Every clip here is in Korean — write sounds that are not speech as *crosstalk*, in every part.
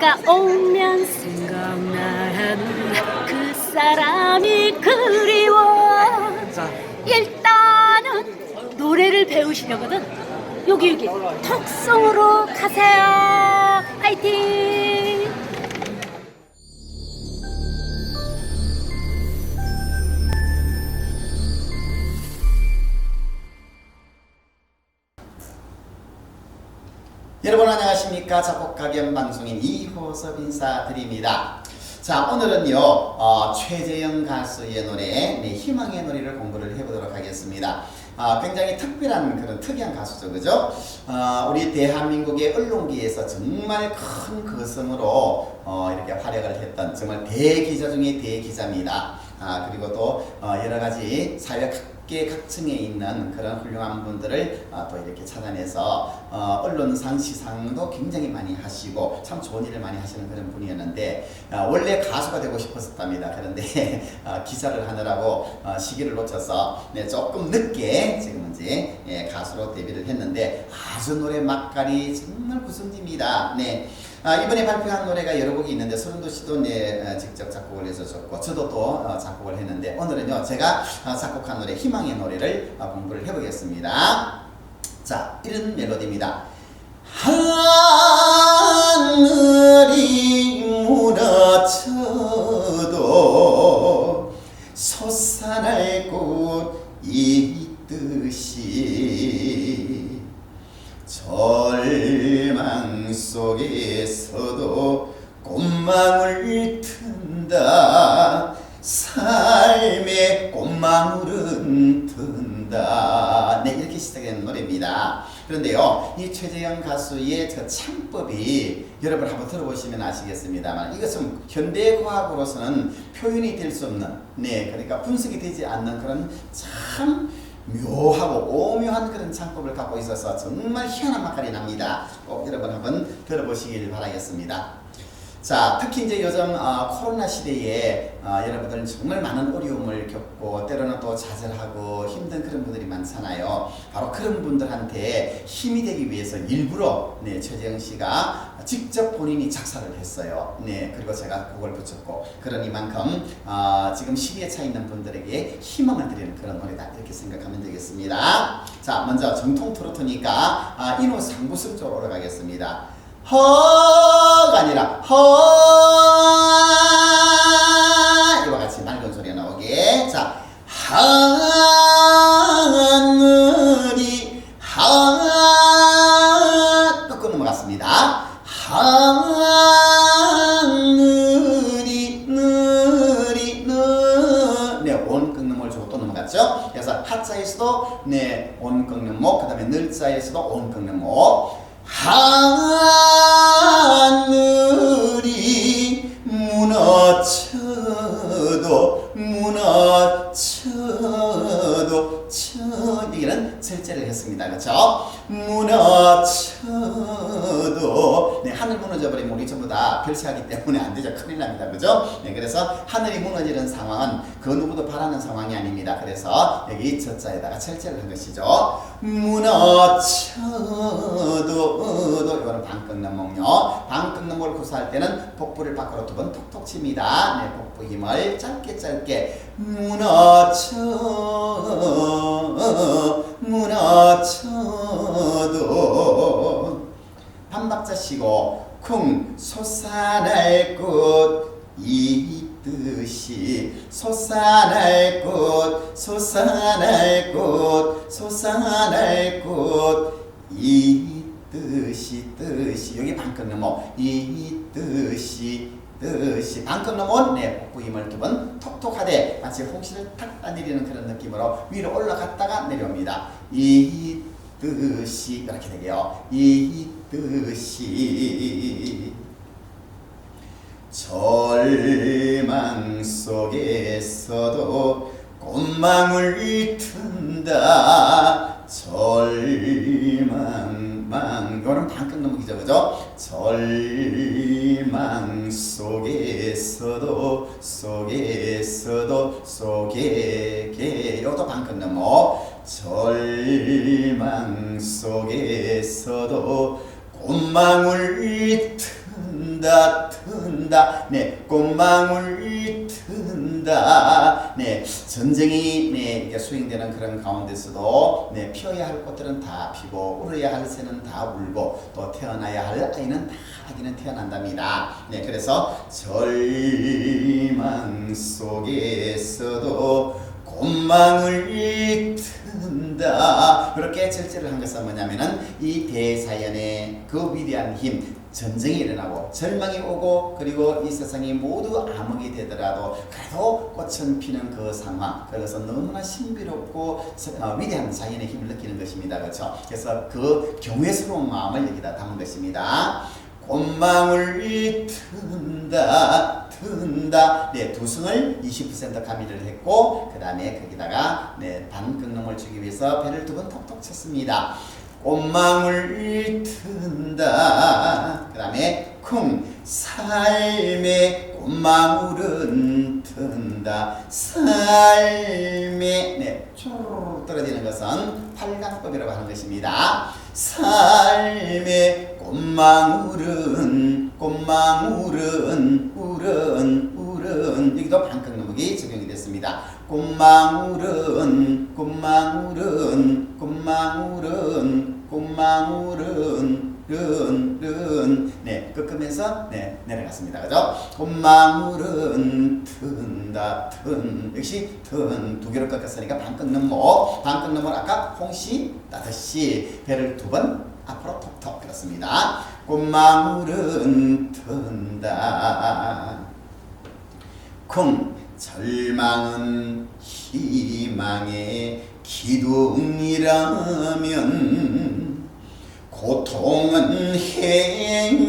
비가 오면 생각나는 그 사람이 그리워. 자, 일단은 노래를 배우시려거든. 여기 여기. 턱성으로 가세요. 화이팅 여러분 안녕하십니까 작곡가 겸 방송인 이호섭 인사드립니다. 자 오늘은요 어, 최재영 가수의 노래 네, 희망의 노래를 공부를 해보도록 하겠습니다. 아, 굉장히 특별한 그런 특이한 가수죠, 그죠? 아, 우리 대한민국의 언론계에서 정말 큰 거성으로 어, 이렇게 활약을 했던 정말 대기자 중에 대기자입니다. 아, 그리고 또 어, 여러 가지 사회 각계 각층에 있는 그런 훌륭한 분들을 어, 또 이렇게 찾아내서 어, 언론 상 시상도 굉장히 많이 하시고 참 좋은 일을 많이 하시는 그런 분이었는데 어, 원래 가수가 되고 싶었었답니다. 그런데 어, *laughs* 기사를 하느라고 어, 시기를 놓쳐서 네, 조금 늦게 지금 이제 예, 가수로 데뷔를 했는데 아주 노래 맛깔이 정말 구성집니다. 네. 아, 이번에 발표한 노래가 여러 곡이 있는데 서른도 씨도 네, 어, 직접 작곡을 해서 줬고 저도 또 어, 작곡을 했는데 오늘은요 제가 어, 작곡한 노래 희망의 노래를 어, 공부를 해보겠습니다. 자 이런 멜로디입니다. 하늘이 꽃망울은 튼다 네 이렇게 시작하는 노래입니다 그런데요 이 최재형 가수의 저 창법이 여러분 한번 들어보시면 아시겠습니다만 이것은 현대 과학으로서는 표현이 될 수 없는 네 그러니까 분석이 되지 않는 그런 참 묘하고 오묘한 그런 창법을 갖고 있어서 정말 희한한 맛깔이 납니다. 꼭 여러분 한번 들어보시길 바라겠습니다. 자, 특히 이제 요즘 어, 코로나 시대에 어, 여러분들은 정말 많은 어려움을 겪고 때로는 또 좌절하고 힘든 그런 분들이 많잖아요. 바로 그런 분들한테 힘이 되기 위해서 일부러 네, 최재형 씨가 직접 본인이 작사를 했어요. 네, 그리고 제가 곡을 붙였고 그러니만큼 어, 지금 시기에 차 있는 분들에게 희망을 드리는 그런 노래다 이렇게 생각하면 되겠습니다. 자, 먼저 정통 트로트니까 아, 인호 상부승 쪽으로 올라가겠습니다. 허가 아니라 허. 이와 같이 맑은 소리가 나오게. 자 하늘이 하또 끊는 것 같습니다. 넘어갔죠. 그래서 하자에서도 네온 끊는 목그 다음에 늘자에서도 온 끊는 목. 하 별세하기 때문에 안 되죠. 큰일 납니다. 그죠? 네 그래서 하늘이 무너지는 상황은 그 누구도 바라는 상황이 아닙니다. 그래서 여기 저자에다가 절제를 한 것이죠. 무너져도 이거는 방 끊는 목요. 방 끊는 걸 구사할 때는 복부를 밖으로 두 번 톡톡 칩니다. 네 복부 힘을 짧게 짧게. 무너져 무너져도. 반박자 쉬고 쿵 솟아날 곳 있듯이 솟아날 곳 솟아날 곳 솟아날 곳 있듯이 뜻이. 여기 방 끊는 뭐 있듯이 뜻이. 방 끊는 뭐네 복부 힘을 두번 톡톡하되 마치 홍시를 탁 따내리는 그런 느낌으로 위로 올라갔다가 내려옵니다. 이 뜻이. 이렇게 되게요. 이 뜻이 절망 속에서도 꽃망울 튼다. 절망 망. 이거는 방 끊는 목이죠 그죠? 절망 속에서도 속에서도 속에 게. 이것도 방 끊는 목 절망 속에서도 꽃망울 튼다 튼다. 네 꽃망울 튼다. 네 전쟁이 네 수행되는 그런 가운데서도 네 피어야 할 꽃들은 다 피고 울어야 할 새는 다 울고 또 태어나야 할 아이는 다 아기는 태어난답니다. 네 그래서 절망 속에서도 꽃망울 튼다 그렇게 절제를 한 것은 뭐냐면은 이 대사연의 그 위대한 힘 전쟁이 일어나고 절망이 오고 그리고 이 세상이 모두 암흑이 되더라도 그래도 꽃은 피는 그 상황 그것은 너무나 신비롭고 서- 어, 위대한 자연의 힘을 느끼는 것입니다. 그렇죠? 그래서 그 경외스러운 마음을 여기다 담은 것입니다. 꽃망울 튼다 튼다 네 두승을 20% 가미를 했고 그 다음에 거기다가 네 반극놈을 주기 위해서 배를 두 번 톡톡 쳤습니다. 꽃망울 튼다. 그 다음에 쿵 삶의 꽃망울은 튼다. 삶의 네 초로록 떨어지는 것은 팔강법이라고 하는 것입니다. 삶의 꽃망울은 꽃망울은 울은 울은 여기도 반극놈이 적용이 됐습니다 꽃망울은 꽃망울은 꽃망울은 꽃망울은 른, 네, 꺾으면서, 네, 내려갔습니다. 그죠? 꽃망울은 튼다, 튼. 역시 튼, 두 개로 꺾었으니까 반 꺾는모. 반꺾는모 아까 홍시 따듯이 배를 두 번 앞으로 톡톡 들었습니다. 꽃망울은 튼다. 쿵 절망은 희망의 기둥이라면 고통은 행복의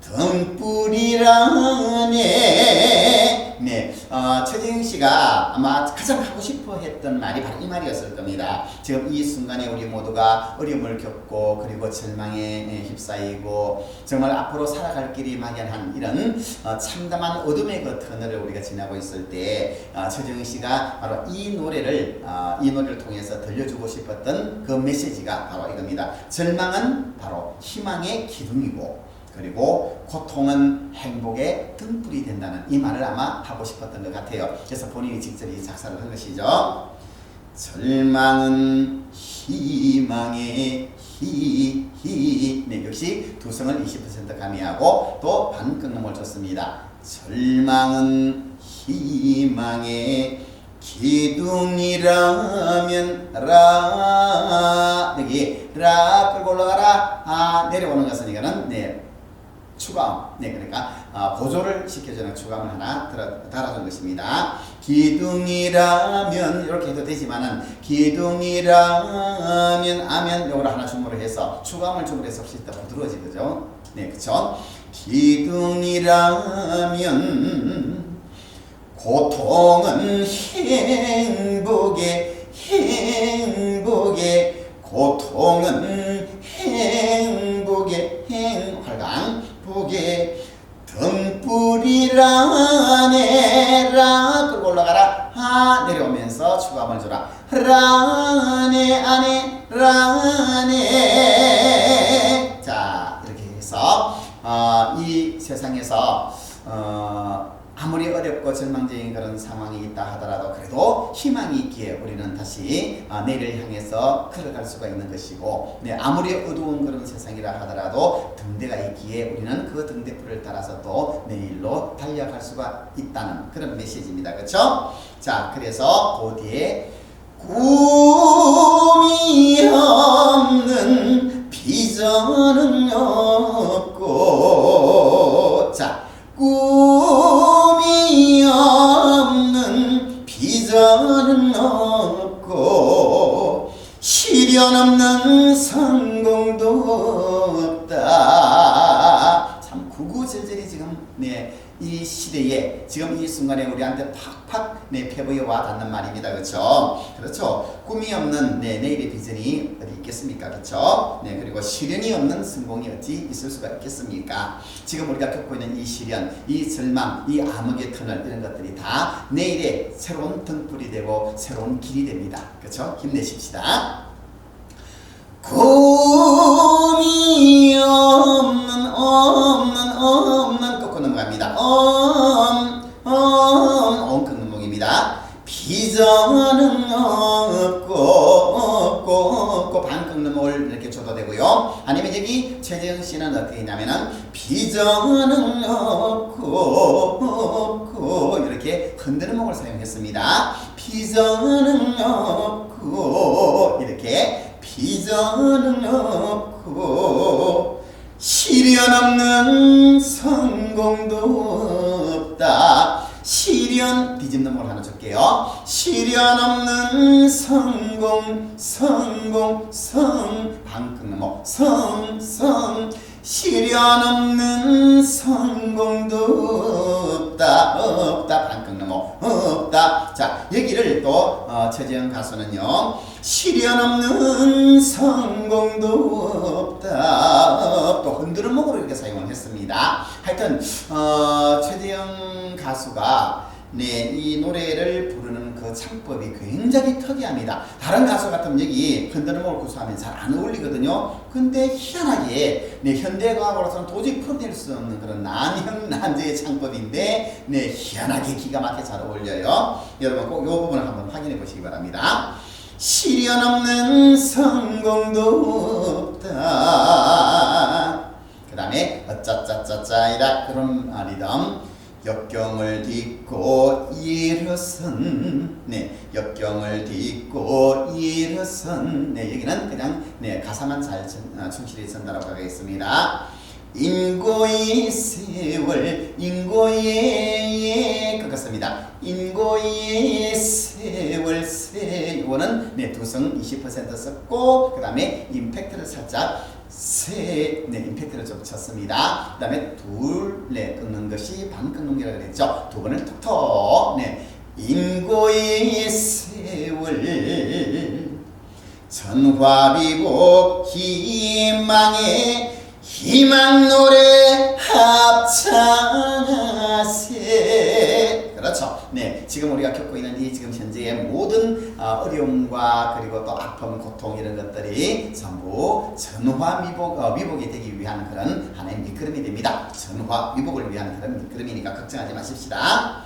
등불이라네. 네, 어, 최재형 씨가 아마 가장 하고 싶어 했던 말이 바로 이 말이었을 겁니다. 지금 이 순간에 우리 모두가 어려움을 겪고 그리고 절망에 휩싸이고 정말 앞으로 살아갈 길이 막연한 이런 어, 참담한 어둠의 그 터널을 우리가 지나고 있을 때 어, 최재형 씨가 바로 이 노래를 어, 이 노래를 통해서 들려주고 싶었던 그 메시지가 바로 이겁니다. 절망은 바로 희망의 기둥이고 그리고 고통은 행복의 등불이 된다는 이 말을 아마 하고 싶었던 것 같아요. 그래서 본인이 직접 이 작사를 한 것이죠. 절망은 희망의 희, 희. 네, 역시 두성을 20% 가미하고 또 반끝놈을 줬습니다. 절망은 희망의 기둥이라면 라 여기 라 끌고 올라가라 아 내려오는 것은 이거는 네 추가음. 네, 그러니까 어, 보조를 시켜주는 추가음을 하나 달아준 것입니다. 기둥이라면 이렇게 해도 되지만은 기둥이라면 아면 요걸 하나 주문을 해서 추가음을 주문을 해서 훨씬 더 부드러워지죠. 네, 그쵸? 기둥이라면 고통은 행복의 행복의 고통은 복의 등불이라네 라. 끌고 올라가라. 하 내려오면서 추가함을 줘라. 라네 안에 라네. 자 이렇게 해서 어, 이 세상에서 어, 아무리 어렵고 절망적인 그런 상황이 있다 하더라도 그래도 희망이 있기에 우리는 다시 어, 내일을 향해서 걸어갈 수가 있는 것이고 네, 아무리 어두운 그런 세상이라 하더라도 등대가 있기에 우리는 그 등대불을 따라서 또 내일로 달려갈 수가 있다는 그런 메시지입니다. 그렇죠? 자, 그래서 그 뒤에 꿈이 없는 비전은 없고 자 꿈 이 시대에 지금 이 순간에 우리한테 팍팍 네, 패부에 와 닿는 말입니다. 그렇죠? 그렇죠. 꿈이 없는 네, 내일의 비전이 어디 있겠습니까? 그렇죠? 네, 그리고 시련이 없는 성공이 어찌 있을 수가 있겠습니까? 지금 우리가 겪고 있는 이 시련, 이 절망, 이 암흑의 터널 이런 것들이 다 내일의 새로운 등불이 되고 새로운 길이 됩니다. 그렇죠? 힘내십시다. 꿈이 없는 여기 최재형 씨는 어떻게 했냐면은 비전은 없고 없고 이렇게 흔드는 목을 사용했습니다. 비전은 없고 이렇게 비전은 없고 시련 없는 성공도 없다. 시련 뒤집는 걸 하나 줄게요. 시련 없는 성공 성공 성 방금 뭐 성성 시련 없는 성공도 없다 없다. 방금 뭐 없다. 자 여기를 또 어, 최재형 가수는요. 시련 없는 성공도 없다. 또 흔드는 목으로 이렇게 사용을 했습니다. 하여튼 어, 최재형 가수가 네, 이 노래를 부르는 그 창법이 굉장히 특이합니다. 다른 가수 같으면 여기 흔드는 목을 구사하면 잘 안 어울리거든요. 근데 희한하게 네, 현대과학으로서는 도저히 풀어낼 수 없는 그런 난형 난제의 창법인데 네, 희한하게 기가 막히게 잘 어울려요. 여러분 꼭 이 부분을 한번 확인해 보시기 바랍니다. 시련 없는 성공도 없다. 그 다음에 어짜짜짜짜이라 그런 아, 리듬 역경을 딛고 일어선 네 역경을 딛고 일어선 네 여기는 그냥 네 가사만 잘 전- 아, 충실히 전달하고 가겠습니다. 인고의 세월 인고의 그렇습니다. 인고의 세월 세 이거는 네 두성 20% 썼고 그 다음에 임팩트를 살짝 세, 네, 임팩트를 좀 쳤습니다. 그 다음에 둘, 네, 끊는 것이 반 끊는기라고 그랬죠. 두 번을 톡톡, 네, 인고의 세월, 전화비복 희망의 희망 노래 합창하세. 네, 지금 우리가 겪고 있는 이 지금 현재의 모든 어, 어려움과 그리고 또 아픔, 고통 이런 것들이 전부 전화 미복 어, 미복이 되기 위한 그런 하나의 미끄럼이 됩니다. 전화위복을 위한 그런 미끄럼이니까 걱정하지 마십시다.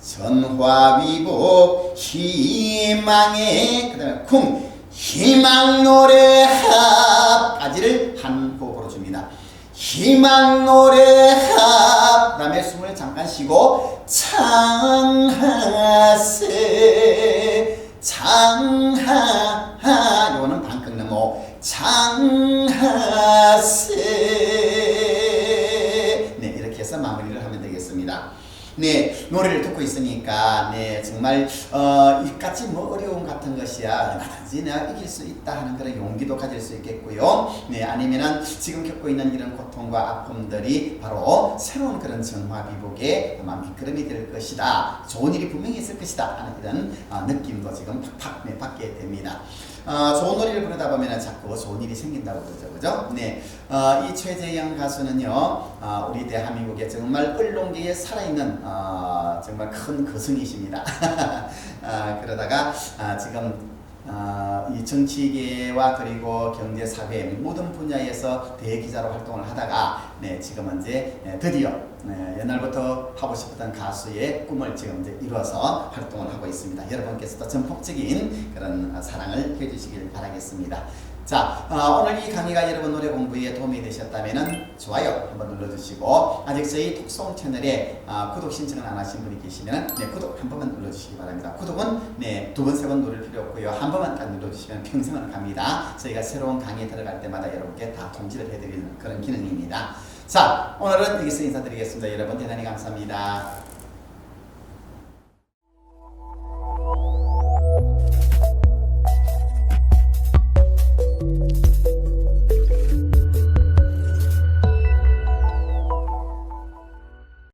전화위복 희망의 그다음에 쿵 희망 노래 합까지를 한 호흡으로 줍니다. 희망 노래 합. 그다음에 숨을 잠깐 쉬고 창하세. 창하 요거는 반 끊는 모 창하 노래를 듣고 있으니까 네 정말 어 이같이 뭐 어려움 같은 것이야 얼마든지 내가 이길 수 있다 하는 그런 용기도 가질 수 있겠고요 네 아니면은 지금 겪고 있는 이런 고통과 아픔들이 바로 새로운 그런 정화 비복의 아마 미끄럼이 될 것이다 좋은 일이 분명히 있을 것이다 하는 이런 어, 느낌도 지금 팍팍 네, 받게 됩니다. 어, 좋은 노래를 부르다 보면 자꾸 좋은 일이 생긴다고 그러죠, 그죠? 네, 어, 이 최재형 가수는요, 어, 우리 대한민국의 정말 언론계에 살아있는 어, 정말 큰 거승이십니다. 아, *laughs* 그러다가 아, 지금 어, 이 정치계와 그리고 경제 사회 모든 분야에서 대기자로 활동을 하다가 네, 지금은 이제 네, 드디어 네, 옛날부터 하고 싶었던 가수의 꿈을 지금 이제 이루어서 활동을 하고 있습니다. 여러분께서도 전폭적인 그런 어, 사랑을 해주시길 바라겠습니다. 자, 어, 오늘 이 강의가 여러분 노래 공부에 도움이 되셨다면 좋아요 한번 눌러주시고 아직 저희 톡송 채널에 어, 구독 신청을 안 하신 분이 계시면 네, 구독 한 번만 눌러주시기 바랍니다. 구독은 네, 두 번, 세 번 누를 필요 없고요. 한 번만 딱 눌러주시면 평생은 갑니다. 저희가 새로운 강의 들어갈 때마다 여러분께 다 통지를 해드리는 그런 기능입니다. 자, 오늘은 여기서 인사드리겠습니다. 여러분 대단히 감사합니다.